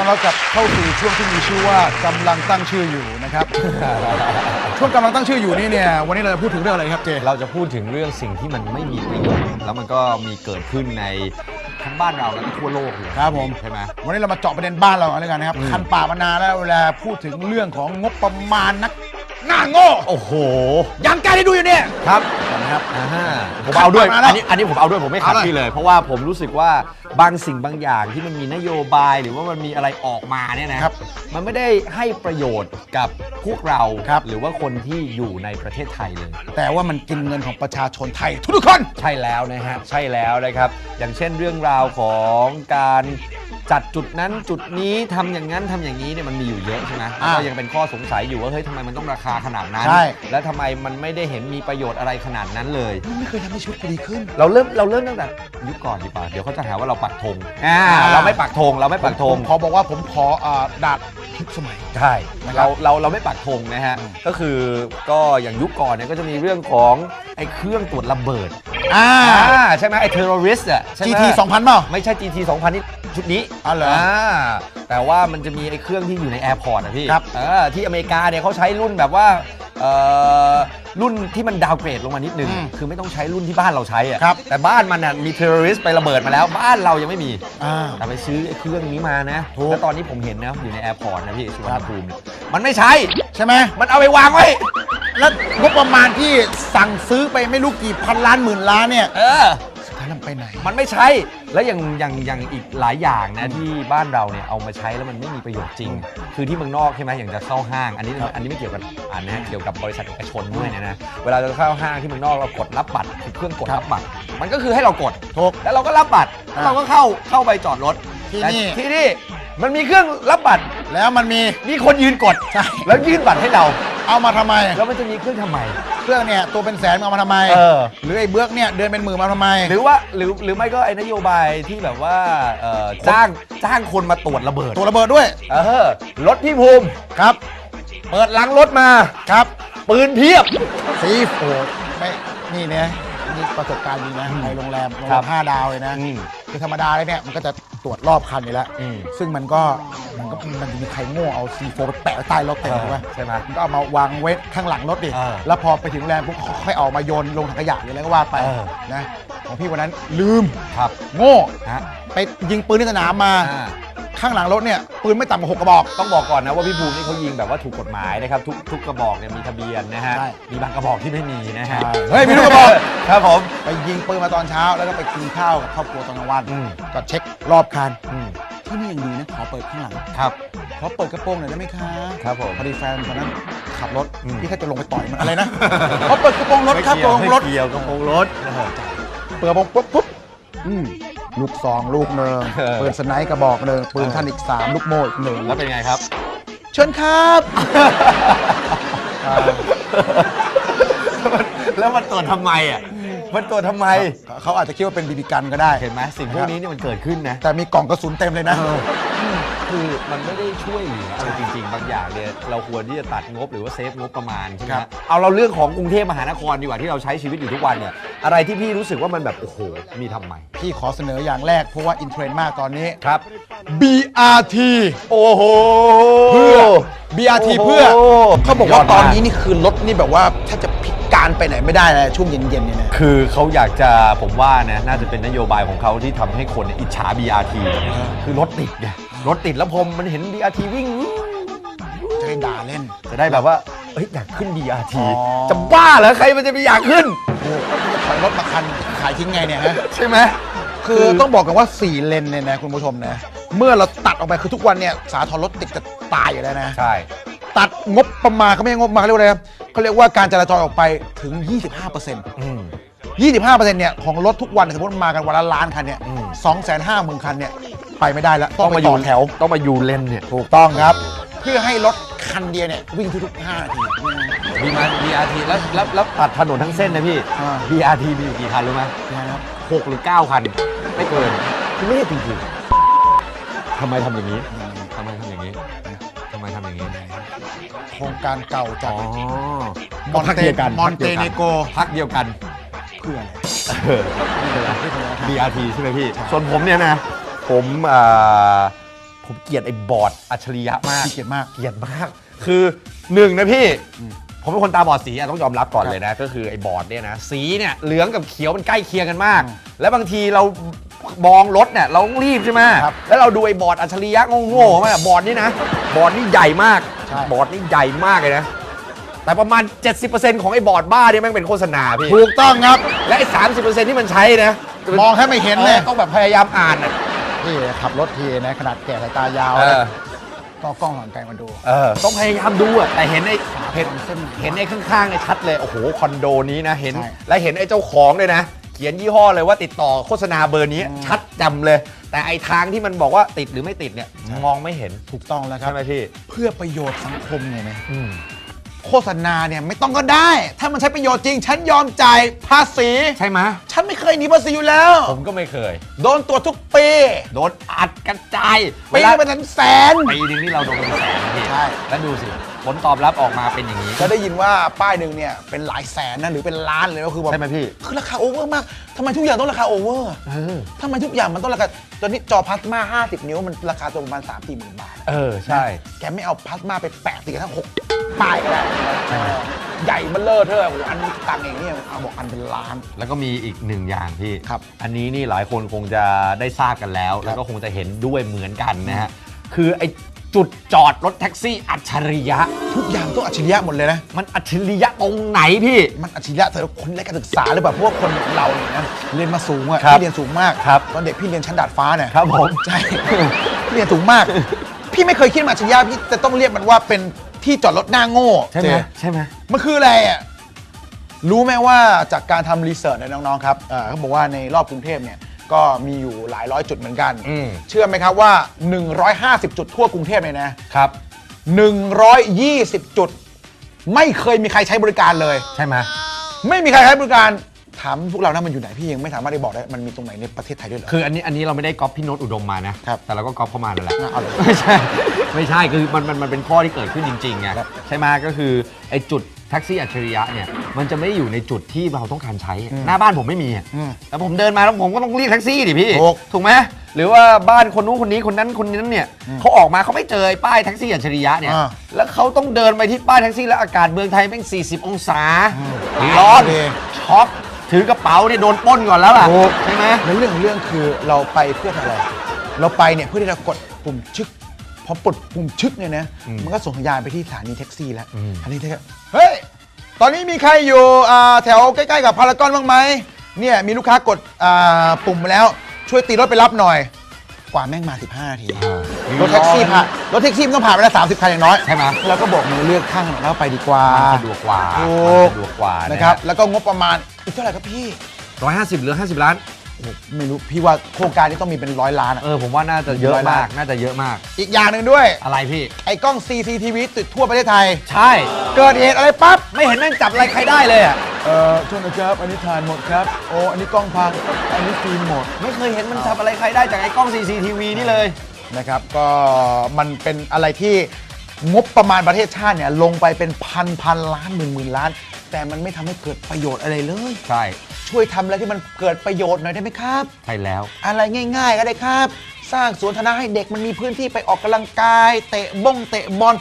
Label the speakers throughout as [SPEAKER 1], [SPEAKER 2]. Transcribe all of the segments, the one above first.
[SPEAKER 1] ต้อนรับกลับเข้าสู่ช่วงที่มีชื่อว่ากำลังตั้งชื่ออยู่นะครับ ช่วงกำลังตั้งชื่ออยู่นี่เนี่ยวันนี้เราจะพูดถึงเรื่องอะไรครับเจ
[SPEAKER 2] เราจะพูดถึงเรื่องสิ่งที่มันไม่มีประโยชน์แล้วมันก็มีเกิดขึ้นในทั้งบ้านเราและก็ทั่วโลกเลย
[SPEAKER 1] ครับผม
[SPEAKER 2] ใช่ไหม
[SPEAKER 1] วันนี้เรามาเจาะประเด็นบ้านเรากันแล้วกันนะครับ
[SPEAKER 2] อืม
[SPEAKER 1] คันป่ามานานแล้วเวลาพูดถึงเรื่องของงบประมาณนักหน้าโง่
[SPEAKER 2] โอ้โห
[SPEAKER 1] ยังการที่ดูอยู่เนี่ย
[SPEAKER 2] ครับ
[SPEAKER 1] นะ ครับ
[SPEAKER 2] อ่าฮะผมเอาด้วย
[SPEAKER 1] ขัดมาแล้ว
[SPEAKER 2] อันนี้อันนี้ผมเอาด้วยผมไม่ขัด
[SPEAKER 1] เอาเลย
[SPEAKER 2] พี่เลย เพราะว่าผมรู้สึกว่าบางสิ่งบางอย่างที่มันมีนโยบายหรือว่ามันมีอะไรออกมาเนี่ยนะครับมันไม่ได้ให้ประโยชน์กับพวกเรา
[SPEAKER 1] ครับ
[SPEAKER 2] หรือว่าคนที่อยู่ในประเทศไทยเลย
[SPEAKER 1] แต่ว่ามันกินเงินของประชาชนไทยทุกๆคน
[SPEAKER 2] ใช่แล้วนะฮะ ใช่แล้วนะครับ อย่างเช่นเรื่องราวของการ จัดจุดนั้นจุดนี้ทำอย่างนั้นทำอย่างนี้เนี่ยมันมีอยู่เยอะใช่ไหม
[SPEAKER 1] อ่า
[SPEAKER 2] ก็ยังเป็นข้อสงสัยอยู่ว่าเฮ้ยทำไมมันต้องราคาขนาดนั้น
[SPEAKER 1] ใช่
[SPEAKER 2] แล้วทำไมมันไม่ได้เห็นมีประโยชน์อะไรขนาดนั้นเลย
[SPEAKER 1] ไม่เคยทำให้ชีวิตกูดีขึ้น
[SPEAKER 2] เราเริ่มเราเริ่มตั้งแต่ยุคก่อนดีกว่าเดี๋ยวเขาจะหาว่าเราปักธงอ่า
[SPEAKER 1] อ่า
[SPEAKER 2] เราไม่ปักธงเราไม่ปักธ
[SPEAKER 1] ผ
[SPEAKER 2] ง
[SPEAKER 1] มขอบอกว่าผมขออ่าดาบทุกสมัย
[SPEAKER 2] ใช่
[SPEAKER 1] นะครับ
[SPEAKER 2] เราเราเราไม่ปักธงนะฮะ
[SPEAKER 1] อืม
[SPEAKER 2] ก็คือก็อย่างยุคก่อนเนี่ยก็จะมีเรื่องของไอ้เครื่องตรวจระเบิด
[SPEAKER 1] อ่า
[SPEAKER 2] อ่าใช่ไหมไอ้เทอร์ริสต์อะใช่ไหม
[SPEAKER 1] GT 2000เปล่า
[SPEAKER 2] ไม่ใช่ GT 2000 นี่ชุดนี้
[SPEAKER 1] อ๋อเหรอ
[SPEAKER 2] แต่ว่ามันจะมีไอ้เครื่องที่อยู่ในแอร์พอร์ตอะพี่
[SPEAKER 1] ครับ
[SPEAKER 2] เออที่อเมริกาเนี่ยเขาใช้รุ่นแบบว่าเอ่อรุ่นที่มันดาวเกรดลงมานิดนึง
[SPEAKER 1] อืม
[SPEAKER 2] คือไม่ต้องใช้รุ่นที่บ้านเราใช้อะ
[SPEAKER 1] ครับ
[SPEAKER 2] แต่บ้านมันน่ะมีเทอร์ริสไประเบิดมาแล้ว บ้านเรายังไม่มี
[SPEAKER 1] อ่า
[SPEAKER 2] แต่ไปซื้อไอ้เครื่องนี้มานะ
[SPEAKER 1] ถูก
[SPEAKER 2] แล้วตอนนี้ผมเห็นนะอยู่ในแอร์พอร์ตนะพี่สุวรรณภูมิเนี่ยมันไม่ใช้
[SPEAKER 1] ใช่ไหม
[SPEAKER 2] มันเอาไปวางไว้
[SPEAKER 1] แล้วงบประมาณที่สั่งซื้อไปไม่รู้กี่พันล้านหมื่นล้านเนี่ย
[SPEAKER 2] เออ
[SPEAKER 1] สุดท้ายมันไปไหน
[SPEAKER 2] มันไม่ใช้แล้วอย่างอย่างอย่างอีกหลายอย่างนะที่บ้านเราเนี่ยเอามาใช้แล้วมันไม่มีประโยชน์จริง คือที่เมืองนอกใช่ไหมอย่างจะเข้าห้าง อันนี้อันนี้ไม่เกี่ยวกับอันนะเกี่ยวกับบริษัทเอกชนด้วยนะนะเวลาเราเข้าห้างที่เมืองนอกเรากดรับบัตรคือเครื่องกดรับบัตร มันก็คือให้เรากด
[SPEAKER 1] ถูก
[SPEAKER 2] แล้วเราก็รับบัตรแล้วเราก็เข้าเข้าไปจอดรถ
[SPEAKER 1] ที่นี่
[SPEAKER 2] แต่ที่นี่ มันมีเครื่องรับบัตร
[SPEAKER 1] แล้วมันมี
[SPEAKER 2] มีคนยืนกด
[SPEAKER 1] ใช่
[SPEAKER 2] แล้วยื่นบัตรให้เรา
[SPEAKER 1] เอามาทำไม
[SPEAKER 2] แล้วมันจะมีเครื่องทำไม
[SPEAKER 1] เครื่องเนี่ยตัวเป็นแสนเอามาทำไม
[SPEAKER 2] เออ
[SPEAKER 1] หรือไอ้เบื้อกเนี่ยเดินเป็นหมื่นมาทำไม
[SPEAKER 2] หรือว่าหรือหรือไม่ก็ไอ้นโยบายที่แบบว่าเอ่อจ้างจ้างคนมาตรวจระเบิด
[SPEAKER 1] ตัวระเบิดด้วย
[SPEAKER 2] เออรถพี่ภูมิ
[SPEAKER 1] ครับ
[SPEAKER 2] เปิดหลังรถมา
[SPEAKER 1] ครับ
[SPEAKER 2] ปืนเพียบ
[SPEAKER 1] ซีโฟไม่นี่เนี่ย นี่ประสบการณ์จริงนะในโรงแรมโรง
[SPEAKER 2] ค
[SPEAKER 1] แร
[SPEAKER 2] รับ
[SPEAKER 1] มห้าดาวเลยนะ
[SPEAKER 2] อืม
[SPEAKER 1] คือธรรมดาเลยเนี่ยมันก็จะตรวจรอบคันอยู่แล้ว
[SPEAKER 2] อืม
[SPEAKER 1] ซึ่งมันก็มันก็มันจะมีใครโง่เอาซีโฟไปแปะไว้ใต้รถเต็มใช่ไหม
[SPEAKER 2] ใช่ไหม
[SPEAKER 1] มันก็เอามาวางไว้ข้างหลังรถดิ
[SPEAKER 2] เออ
[SPEAKER 1] แล้วพอไปถึงโรงแรมปุ๊บค่อยเอามาโยนลงถังขยะหรืออะไรก็ว่าไป
[SPEAKER 2] เออ
[SPEAKER 1] นะของพี่วันนั้นลืม
[SPEAKER 2] ครับ
[SPEAKER 1] โง่
[SPEAKER 2] ฮะ
[SPEAKER 1] ไปยิงปืนในสนามมา
[SPEAKER 2] อ่า
[SPEAKER 1] ข้างหลังรถเนี่ยปืนไม่ต่ำกว่าหกกระบอก
[SPEAKER 2] ต้องบอกก่อนนะว่าพี่ภูมินี่เขายิงแบบว่าถูกกฎหมายนะครับทุกทุกกระบอกเนี่ยมีทะเบียนนะฮะ
[SPEAKER 1] ใช่
[SPEAKER 2] มีบางกระบอกที่ไม่มีนะฮะ
[SPEAKER 1] ใช่เฮ้ยมีลูกกระบอก
[SPEAKER 2] ครับผม
[SPEAKER 1] ไปยิงปืนมาตอนเช้าแล้วก็ไปกินข้าวกับครอบครัวตอนกลางวัน
[SPEAKER 2] อืม
[SPEAKER 1] ก็เช็ครอบคัน
[SPEAKER 2] อืม
[SPEAKER 1] ที่นี่ยังดีนะขอเปิดข้างหลัง
[SPEAKER 2] ครับ
[SPEAKER 1] ขอเปิดกระโปรงหน่อยได้ไหมคะ
[SPEAKER 2] ครับผม
[SPEAKER 1] พอดีแฟนตอนนั้นขับรถ
[SPEAKER 2] อืม
[SPEAKER 1] พี่แค่จะลงไปต่อยมันอะไรนะขอเปิดกระโปรงรถครับกระโปรงรถ
[SPEAKER 2] ไม่เกี่ยวกระโปรงรถ
[SPEAKER 1] เปิดกระโปรงปุ๊บปุ๊บอืม ลูกซองลูกหนึ่ง
[SPEAKER 2] เออ
[SPEAKER 1] ปืนสไนป์กระบอกหนึ่งปืนท่านอีกสามลูกโม่อีกหนึ่ง
[SPEAKER 2] แล้วเป็นไงครับ
[SPEAKER 1] เชิญครับครับ
[SPEAKER 2] แล้วมันตรวจทำไมอะ มันตรวจทำไม
[SPEAKER 1] เขาอาจจะคิดว่าเป็นบีบีกันก็ได้
[SPEAKER 2] เห็นไหมสิ่งพวกนี้เนี่ยมันเกิดขึ้นนะ
[SPEAKER 1] แต่มีกล่องกระสุนเต็มเลยนะ
[SPEAKER 2] คือมันไม่ได้ช่วยเหลืออะไรจริง ๆ บางอย่างเนี่ยเราควรที่จะตัดงบหรือว่าเซฟงบประมาณใช่ไหม
[SPEAKER 1] ครับ
[SPEAKER 2] ฮะเอาเราเรื่องของกรุงเทพมหานครดีกว่าที่เราใช้ชีวิตอยู่ทุกวันเนี่ย อะไรที่พี่รู้สึกว่ามันแบบ โอ้โห มีทำไม
[SPEAKER 1] พี่ขอเสนออย่างแรกเพราะว่าอินเทรนด์มากตอนนี้
[SPEAKER 2] ครับ
[SPEAKER 1] BRT
[SPEAKER 2] โอ้โห
[SPEAKER 1] เพื่อ BRT เพื่อ
[SPEAKER 2] โโห
[SPEAKER 1] เขาบอกว่า
[SPEAKER 2] สุดย
[SPEAKER 1] ต
[SPEAKER 2] ม
[SPEAKER 1] อนนี้นี่คือรถนี่แบบว่าถ้าจะพิการไปไหนไม่ได้เลยช่วงเย็นๆเนี่ยนะ
[SPEAKER 2] คือเขาอยากจะผมว่านะ น่าจะเป็นนโยบายของเขาที่ทำให้คนเนี่ยอิจฉา BRT คือรถติดไงรถติดแล้วพอมันเห็น BRT วิ่ง
[SPEAKER 1] จะได้ด่าเล่น
[SPEAKER 2] จะได้แบบว่า เอ้ย อยากขึ้น BRT
[SPEAKER 1] อ๋อ
[SPEAKER 2] จะบ้าเหรอ ใครมันจะไปอยากขึ้น
[SPEAKER 1] โอ้พี่จะถอยรถมาคันขายทิ้งไงเนี่ยฮะ
[SPEAKER 2] ใช่ไหม
[SPEAKER 1] คือต้องบอกกันว่า4เลนเนี่ยนะคุณผู้ชมนะเมื่อเราตัดออกไปคือทุกวันเนี่ยสาธรณ์รถติดจะตายอยู่แล้วนะ
[SPEAKER 2] ใช่
[SPEAKER 1] ตัดงบประมาณเขาไม่ใช่งบประมาณเขาเรียกว่าอะไรนะเขาเรียกว่าการจราจรออกไปถึง 25%
[SPEAKER 2] อืม
[SPEAKER 1] 25%เนี่ยของรถทุกวันสมมติมากันวันละล้านคันเนี่ย
[SPEAKER 2] อืม
[SPEAKER 1] สองแสนห้าหมื่นคันเนี่ยไปไม่ได้แล้วต้องไปต่อแถว
[SPEAKER 2] ต้องมาอยู่เลนเนี่ย
[SPEAKER 1] ถูกต้องครับ เพื่อให้รถ คันเดียวเนี่ยวิ่งทุกๆ5นาที
[SPEAKER 2] มีมา BRT แล้วแล้วแล้วตัดถนนทั้งเส้นนะพี่
[SPEAKER 1] อ่า
[SPEAKER 2] BRT มีอยู่กี่คันรู้ไหม
[SPEAKER 1] นะครับ
[SPEAKER 2] หกหรือเก้าคัน ไม่เกินคือไม่ใช่จริงๆทำไมทำอย่างนี้ทำไมทำอย่างนี้ทำไมทำอย่างนี้
[SPEAKER 1] โครงการเก่าจาก
[SPEAKER 2] อ๋อ
[SPEAKER 1] มอนเตมอนเตเนโก
[SPEAKER 2] พักเดียวกัน
[SPEAKER 1] เพื่ออะไร
[SPEAKER 2] เออ
[SPEAKER 1] ไม่เป็นไร
[SPEAKER 2] BRT ใช่ไหมพี่ ส่วนผมเนี่ยนะ ผมอ่า ผมเกลียดไอ้บอร์ดอัจฉริยะมาก
[SPEAKER 1] ขี้เกียจมาก
[SPEAKER 2] เกลียดมาก คือหนึ่งนะพี่ ผมเป็นคนตาบอดสีอะต้องยอมรับก่อนเลยนะ ก็คือไอ้บอร์ดเนี่ยนะ สีเนี่ยเหลืองกับเขียวมันใกล้เคียงกันมาก
[SPEAKER 1] อืม
[SPEAKER 2] แล้วบางทีเรามองรถเนี่ยเราต้องรีบใช่ไหม
[SPEAKER 1] ครับ
[SPEAKER 2] แล้วเราดูไอ้บอร์ดอัจฉริยะโง่ๆมาบอร์ดนี่นะ บอร์ดนี่ใหญ่มาก
[SPEAKER 1] ใช่
[SPEAKER 2] บอร์ดนี่ใหญ่มากเลยนะ แต่ประมาณ 70%ของไอ้บอร์ดบ้าเนี่ยแม่งเป็นโฆษณาพี่
[SPEAKER 1] ถูกต้องครับ
[SPEAKER 2] และไอ้30%ที่มันใช้นะ
[SPEAKER 1] มองให้ไม่เห็นเลย
[SPEAKER 2] ออต้องแบบพยายามอ่านอะ
[SPEAKER 1] พี่ขับรถทีนะขนาดแก่สายตายาว
[SPEAKER 2] เออ
[SPEAKER 1] นะก็กล้องหลังไกลมาดู
[SPEAKER 2] เออต้องพยายามดูอะแต่เห็นไอ้เห็น
[SPEAKER 1] เส้นไหน
[SPEAKER 2] เห็นไอ้ข้างๆเนี่ยชัดเลยโอ้โหคอนโดนี้นะเห็น
[SPEAKER 1] ใช่
[SPEAKER 2] และเห็นไอ้เจ้าของเลยนะ เขียนยี่ห้อเลยว่าติดต่อโฆษณาเบอร์นี้
[SPEAKER 1] อืม
[SPEAKER 2] ชัดจำเลย แต่ไอ้ทางที่มันบอกว่าติดหรือไม่ติดเนี่ยมองไม่เห็น
[SPEAKER 1] ถูกต้องแล้วครั
[SPEAKER 2] ใช่
[SPEAKER 1] บ
[SPEAKER 2] ไหมพี่
[SPEAKER 1] เพื่อประโยชน์สังคมไงนะ
[SPEAKER 2] อืม
[SPEAKER 1] โฆษณาเนี่ยไม่ต้องก็ได้ ถ้ามันใช้ประโยชน์จริง ฉันยอมจ่ายภาษี
[SPEAKER 2] ใช่ไหม
[SPEAKER 1] ฉันไม่เคยหนีภาษีอยู่แล้ว
[SPEAKER 2] ผมก็ไม่เคย
[SPEAKER 1] โดนตรวจทุกปี
[SPEAKER 2] โดนอัดกระจาย
[SPEAKER 1] ปี
[SPEAKER 2] เวลา
[SPEAKER 1] ละเป็นแสน
[SPEAKER 2] ปีหนึงนี่เราโดนเป็นแสนนะพี่
[SPEAKER 1] ใช่
[SPEAKER 2] แล้วดูสิผลตอบรับออกมาเป็นอย่างนี้
[SPEAKER 1] ก็ได้ยินว่าป้ายหนึ่งเนี่ยเป็นหลายแสนนะหรือเป็นล้านเลยก็คือแบบ
[SPEAKER 2] ใช่ไหมพี่
[SPEAKER 1] คือราคาโอเวอร์มากทำไมทุกอย่างต้องราคาโอเวอร์
[SPEAKER 2] เออ
[SPEAKER 1] ทำไมทุกอย่างมันต้องราคาตอนนี้จอพลาสมา 50 นิ้วมันราคาตัวประมาณ3 4หมื่นบาท
[SPEAKER 2] เออ ใช่
[SPEAKER 1] แกไม่เอาพลาสมาไปแปะติดกันทั้งหกป้ายก็ได้เออใหญ่มันเลอะเทอะโอ้โหอันนี้ตังค์เองเนี่ยเอาบอกอันเป็นล้าน
[SPEAKER 2] แล้วก็มีอีกหนึ่งอย่างพี่
[SPEAKER 1] ครับ
[SPEAKER 2] อันนี้นี่หลายคนคงจะได้ทราบกันแล้ว แล้วก็คงจะเห็นด้วยเหมือนกันนะฮะ คือไอ้ จุดจอดรถแท็กซี่อัจฉริยะ
[SPEAKER 1] ทุกอย่างต้องอัจฉริยะหมดเลยนะ
[SPEAKER 2] มันอัจฉริยะตรงไหนพี่
[SPEAKER 1] มันอัจฉริยะสำหรับคนไร้การศึกษาหรือเปล่าเพราะว่าคนอย่างเราเนี่ยนะเรียนมาสูงอะ
[SPEAKER 2] ครับ
[SPEAKER 1] พี่เรียนสูงมาก
[SPEAKER 2] ครับ
[SPEAKER 1] ตอนเด็กพี่เรียนชั้นดาดฟ้าเนี่ย
[SPEAKER 2] ครับผม
[SPEAKER 1] ใช่ พี่เรียนสูงมาก พี่ไม่เคยคิดมาอัจฉริยะพี่จะต้องเรียกมันว่าเป็นที่จอดรถหน้าโง่
[SPEAKER 2] ใช่ไหม
[SPEAKER 1] เจ๊
[SPEAKER 2] ใช่ไหม
[SPEAKER 1] มันคืออะไรอะรู้ไหมว่าจากการทำรีเสิร์ชนะน้องๆครับเอ่อเขาบอกว่าในรอบกรุงเทพเนี่ย ก็มีอยู่หลายร้อยจุดเหมือนกัน
[SPEAKER 2] อืม
[SPEAKER 1] เชื่อไหมครับว่า 150 จุดทั่วกรุงเทพเนี่ยนะ
[SPEAKER 2] ครับ
[SPEAKER 1] 120 จุด ไม่เคยมีใครใช้บริการเลย
[SPEAKER 2] ใช่ไหม
[SPEAKER 1] ไม่มีใครใช้บริการถามพวกเรานะมันอยู่ไหนพี่ยังไม่สามารถได้บอกได้มันมีตรงไหนในประเทศไทยด้วยเหรอ
[SPEAKER 2] คืออันนี้อันนี้เราไม่ได้ก๊อปพี่โน้ตอุดมมานะ
[SPEAKER 1] ครับ
[SPEAKER 2] แต่เราก็ก๊อปเข้ามานั่นแหละ
[SPEAKER 1] อะเอาเลย
[SPEAKER 2] ไม่ใช่ ไม่ใช่ คือมันมันมันเป็นข้อที่เกิดขึ้นจริงๆไง
[SPEAKER 1] ครับ
[SPEAKER 2] ใช่ไหมก็คือไอ้จุด แท็กซี่อัจฉริยะเนี่ยมันจะไม่ได้อยู่ในจุดที่เราต้องการใช้ หน้าบ้านผมไม่มีอะ
[SPEAKER 1] อืม
[SPEAKER 2] แต่ผมเดินมาแล้วผมก็ต้องเรียกแท็กซี่ดิพี่
[SPEAKER 1] ถูก
[SPEAKER 2] ถูกไหมหรือว่าบ้านคนนู้นคนนี้คนนั้นคนนั้นเนี่ยเขาออกมาเขาไม่เจอไอ้ป้ายแท็กซี่อัจฉริยะเนี่ย
[SPEAKER 1] อ่า
[SPEAKER 2] แล้วเขาต้องเดินไปที่ป้ายแท็กซี่แล้วอากาศเมืองไทยแม่ง40 องศา
[SPEAKER 1] อืม
[SPEAKER 2] ร้อน
[SPEAKER 1] โอเค
[SPEAKER 2] ช็อกถือกระเป๋าเนี่ยโดนปล้นก่อนแล้วล่ะ
[SPEAKER 1] ถูก
[SPEAKER 2] ใช่ไหม
[SPEAKER 1] แล้วเรื่องของเรื่องคือเราไปเพื่ออะไร เราไปเนี่ยเพื่อที่จะกดปุ่มชึก พอปลดปุ่มชึกเนี่ยนะ
[SPEAKER 2] อืม
[SPEAKER 1] มันก็ส่งสัญญาณไปที่สถานีแท็กซี่แล้ว
[SPEAKER 2] อืม
[SPEAKER 1] สถานีแท็กซี่เฮ้ยตอนนี้มีใครอยู่อ่าแถวใกล้ๆกับพารากอนบ้างไหมเนี่ยมีลูกค้ากดอ่าปุ่มมาแล้วช่วยตีรถไปรับหน่อย กว่าแม่งมา 15นาทีรถแท็กซี่ผ่านรถแท็กซี่มันต้องผ่านไปแล้ว30 คันอย่างน้อย
[SPEAKER 2] ใช่ไหม
[SPEAKER 1] แล้วก็บอกมือเลือกข้างถนนแล้วไปดีกว่า
[SPEAKER 2] มันสะดวกกว่า
[SPEAKER 1] ถู
[SPEAKER 2] มัน
[SPEAKER 1] ก
[SPEAKER 2] สะดวกกว่า
[SPEAKER 1] นะ
[SPEAKER 2] นะ
[SPEAKER 1] ค
[SPEAKER 2] ค
[SPEAKER 1] รั
[SPEAKER 2] รั
[SPEAKER 1] บบแล้วก็งบประมาณอีกเท่าไหร่ครับพี่
[SPEAKER 2] ร้อยห้าสิบหรือห้าสิบล้าน
[SPEAKER 1] โอ้โหไม่รู้พี่ว่าโครงการนี้ต้องมีเป็นร้อยล้านอะ
[SPEAKER 2] เออผมว่าน่าจะเยอะ
[SPEAKER 1] ร้อยล้ามา
[SPEAKER 2] นกน่าจะเยอะมาก
[SPEAKER 1] อีกอย่างหนึ่งด้วย
[SPEAKER 2] อะไรพี่
[SPEAKER 1] ไอ้กล้อง CCTV ติดทั่วประเทศไทย
[SPEAKER 2] ใช่
[SPEAKER 1] เกิดเหตุอะไรปั๊บ
[SPEAKER 2] ไม่เห็นแม่งจับอะไรใครได้เลยอะ
[SPEAKER 1] เอ่อโทษนะครับ อันนี้ถ่านหมดครับ โอ้ อันนี้กล้องพัง อันนี้ฟิล์มหมด
[SPEAKER 2] ไม่เคยเห็นมันจับอะไรใครได้จากไอ้กล้อง CCTV นี่เลย
[SPEAKER 1] นะครับ ก็มันเป็นอะไรที่งบประมาณประเทศชาติเนี่ยลงไปเป็นพันพันล้านหมื่นหมื่นล้าน แต่มันไม่ทำให้เกิดประโยชน์อะไรเลย
[SPEAKER 2] ใช่
[SPEAKER 1] ช่วยทำอะไรที่มันเกิดประโยชน์หน่อยได้ไหมครับ
[SPEAKER 2] ใช่แล้ว
[SPEAKER 1] อะไรง่ายๆก็ได้ครับ สร้างสวนธนาให้เด็กมันมีพื้นที่ไปออกกำลังกาย เตะบ้งเตะบอล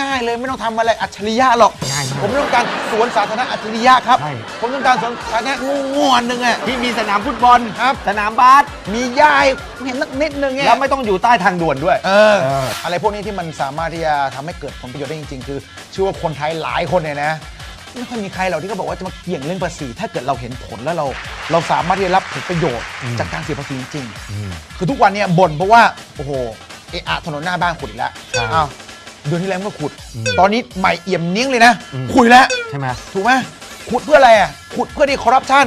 [SPEAKER 1] ง่าย ๆ เลยไม่ต้องทำอะไรอัจฉริยะหรอก
[SPEAKER 2] ง่ายมาก
[SPEAKER 1] ผมต้องการสวนสาธารณะอัจฉริยะครับ
[SPEAKER 2] ใช่
[SPEAKER 1] ผมต้องการสวนสาธารณะงูๆอันหนึ่งอะ
[SPEAKER 2] ที่มีสนามฟุตบอล
[SPEAKER 1] ครับ
[SPEAKER 2] สนามบาส
[SPEAKER 1] มีหญ้าให้เห็นสักนิดนึงเนี่ย
[SPEAKER 2] แล้วไม่ต้องอยู่ใต้ทางด่วนด้วย
[SPEAKER 1] เออ
[SPEAKER 2] เออ
[SPEAKER 1] อะไรพวกนี้ที่มันสามารถที่จะทำให้เกิดผลประโยชน์ได้จริง ๆ คือเชื่อว่าคนไทยหลายคนเนี่ยนะ ไม่ค่อยมีใครหรอกที่เขาบอกว่าจะมาเกี่ยงเรื่องภาษี ถ้าเกิดเราเห็นผลแล้วเรา เราสามารถที่จะรับผลประโยชน์จากการเสียภาษีจริงๆคือทุกวันเนี่ยบ่นเพราะว่าโอ้โหเอะอะถนนหน้าบ้านขุดอีกแล้ว
[SPEAKER 2] ใช่
[SPEAKER 1] อ้าวเดือนที่แล้วมันก็ขุด ตอนนี้ใหม่เอี่ยมเนี้ยงเลยนะ
[SPEAKER 2] อืม
[SPEAKER 1] ขุดอีกแล้ว
[SPEAKER 2] ใช่ไหม
[SPEAKER 1] ถูกไหมขุดเพื่ออะไรอะขุดเพื่อที่คอร์รัปชัน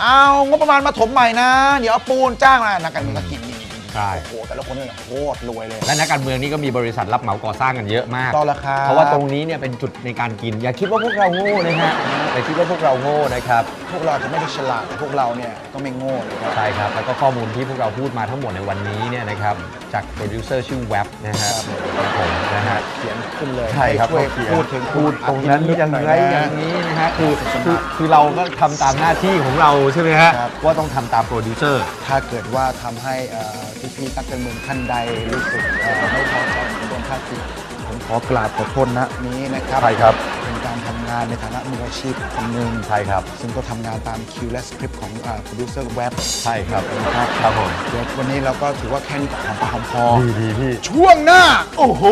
[SPEAKER 1] เอางบประมาณมาถมใหม่นะ เดี๋ยวเอาปูนจ้างมานักการเมืองก็กินกินกินกิน
[SPEAKER 2] ใช่
[SPEAKER 1] โอ้โหแต่ละคนเนี่ยโคตรรวยเลย
[SPEAKER 2] และนักการเมืองนี่ก็มีบริษัทรับเหมาก่อสร้างกันเยอะมาก
[SPEAKER 1] ต่อราคา
[SPEAKER 2] เพราะว่าตรงนี้เนี่ยเป็นจุดในการกิน อย่าคิดว่าพวกเราโง่เลยฮะไปคิดว่าพวกเราโง่นะครับ
[SPEAKER 1] พวกเราจะไม่ได้ฉลาดแต่พวกเราเนี่ยก็ไม่โง่เลยครับ
[SPEAKER 2] ใช่ครับ แล้วก็ข้อมูลที่พวกเราพูดมาทั้งหมดในวันนี้เนี่ยนะครับจากโปรดิวเซอร์ชื่อเว็บนะฮะครับผมนะฮะ
[SPEAKER 1] เขียนขึ้นเลย
[SPEAKER 2] ใช่ครับ
[SPEAKER 1] ห้ช่วย
[SPEAKER 2] เขาเขียน
[SPEAKER 1] พูดถึง
[SPEAKER 2] พูดตรงนั้น
[SPEAKER 1] ลึก
[SPEAKER 2] อย่าง
[SPEAKER 1] หน่
[SPEAKER 2] ไร
[SPEAKER 1] นะ
[SPEAKER 2] อย่างนี้นะฮะคือคือคือเราก็ทำตามหน้าที่ของเราใช่ไหมฮะ
[SPEAKER 1] ครับ
[SPEAKER 2] ว่าต้องทำตามโปรดิวเซอร์
[SPEAKER 1] ถ้าเกิดว่าทำให้เอ่อ พี่ๆนักการเมืองท่านใดรู้สึกเอ่อไม่พอใจกับโดนพาดพิงผมขอกราบขอโทษนะนี้นะครับ
[SPEAKER 2] ใช่ครับ
[SPEAKER 1] เป็นการทำงานในฐานะมืออาชีพคนหนึ่ง
[SPEAKER 2] ใช่ครับ
[SPEAKER 1] ซึ่งก็ทำงานตามคิวและสคริปต์ของโปรดิวเซอร์เว็บ
[SPEAKER 2] ใช่ครับ
[SPEAKER 1] ครับ
[SPEAKER 2] ครับผม
[SPEAKER 1] เดี๋ยววันนี้เราก็ถือว่าแค่นี้ก็หอมปากหอมคอ
[SPEAKER 2] ดีดีพี่
[SPEAKER 1] ช่วงหน้า
[SPEAKER 2] โอ้โห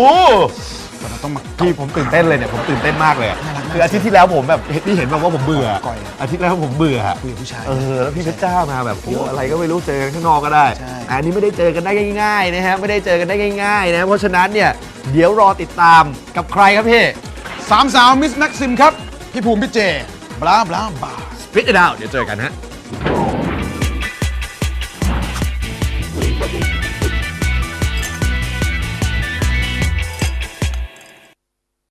[SPEAKER 1] เราต้องมา
[SPEAKER 2] พี่ผมตื่นเต้นเลยเนี่ยผมตื่นเต้นมากเลยอะ
[SPEAKER 1] น่ารักมาก
[SPEAKER 2] คืออาทิตย์ที่แล้วผมแบบพี่เห็นแบบว่าผมเบื่อ
[SPEAKER 1] ก่อยอะ
[SPEAKER 2] อาทิตย์แล้วผมเบื่อ
[SPEAKER 1] คุยกับผู้ชาย
[SPEAKER 2] เออแล้วพี่เพชรจ้ามาแบบโอ้อะไรก็ไม่รู้เจอกันข้างนอกก็ได้
[SPEAKER 1] ใช่
[SPEAKER 2] อันนี้ไม่ได้เจอกันได้ง่ายๆนะฮะไม่ได้เจอกันได้ง่ายๆนะเพราะฉะนั้นเนี่ยเดี๋ยวรอติดตามกับใครครับพี่
[SPEAKER 1] สามสาวมิสแม็กซิมครับ พี่ภูมิพี่เจ บลาบลาบา
[SPEAKER 2] Spit it out เดี๋ยวเจอกันฮะ